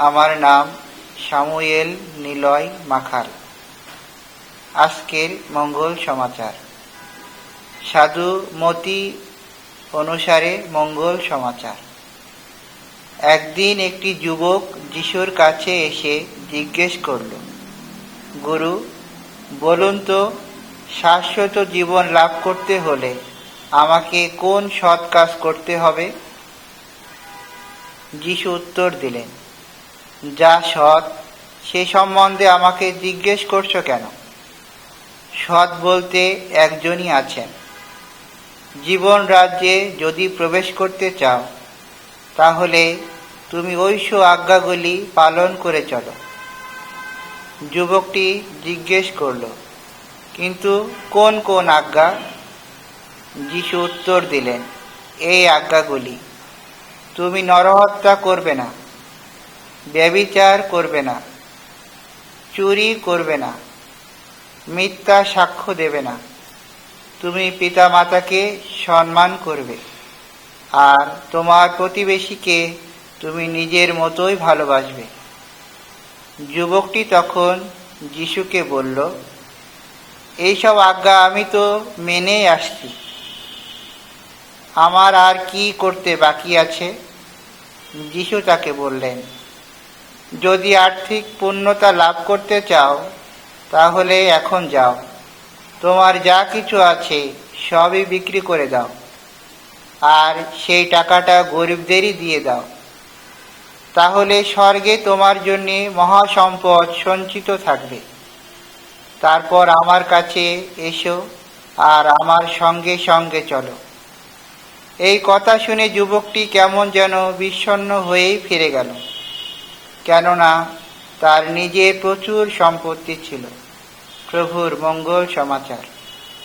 আমার নাম সামুয়েল নিলয় মাখাল। আজকের মঙ্গল সমাচার। সাধু মতি অনুসারে মঙ্গল সমাচার। একদিন একটি যুবক যিশুর কাছে এসে জিজ্ঞেস করল, গুরু, বলুন তো, শাশ্বত জীবন লাভ করতে হলে আমাকে কোন সৎ কাজ করতে হবে? যিশু উত্তর দিলেন যা সৎ, সে সম্বন্ধে আমাকে জিজ্ঞেস করছ কেন? সৎ বলতে একজনই আছেন। জীবন রাজ্যে যদি প্রবেশ করতে চাও, তাহলে তুমি ঐশ আজ্ঞাগুলি পালন করে চলো। যুবকটি জিজ্ঞেস করল, কিন্তু কোন কোন আজ্ঞা? যিশু উত্তর দিলেন, এই আজ্ঞাগুলি। তুমি নরহত্যা করবে না। ব্যবিচার করবে না, চুরি করবে না, মিথ্যা সাক্ষ্য দেবে না। তুমি পিতা মাতাকে সম্মান করবে আর তোমার প্রতিবেশীকে তুমি নিজের মতোই ভালোবাসবে। যুবকটি তখন যিশুকে বলল, এইসব আজ্ঞা আমি তো মেনেই আসছি। আমার আর কি করতে বাকি আছে? যিশু তাকে বললেন যদি আর্থিক পূর্ণতা লাভ করতে চাও, তাহলে এখন যাও। তোমার যা কিছু আছে, সবই বিক্রি করে দাও। আর সেই টাকাটা গরিবদেরই দিয়ে দাও। তাহলে স্বর্গে তোমার জন্যে মহাসম্পদ সঞ্চিত থাকবে। তারপর আমার কাছে এসো আর আমার সঙ্গে সঙ্গে চলো। এই কথা শুনে যুবকটি কেমন যেন বিষণ্ণ হয়েই ফিরে গেল। কেননা তার নিজের প্রচুর সম্পত্তি ছিল। প্রভুর মঙ্গল সমাচার।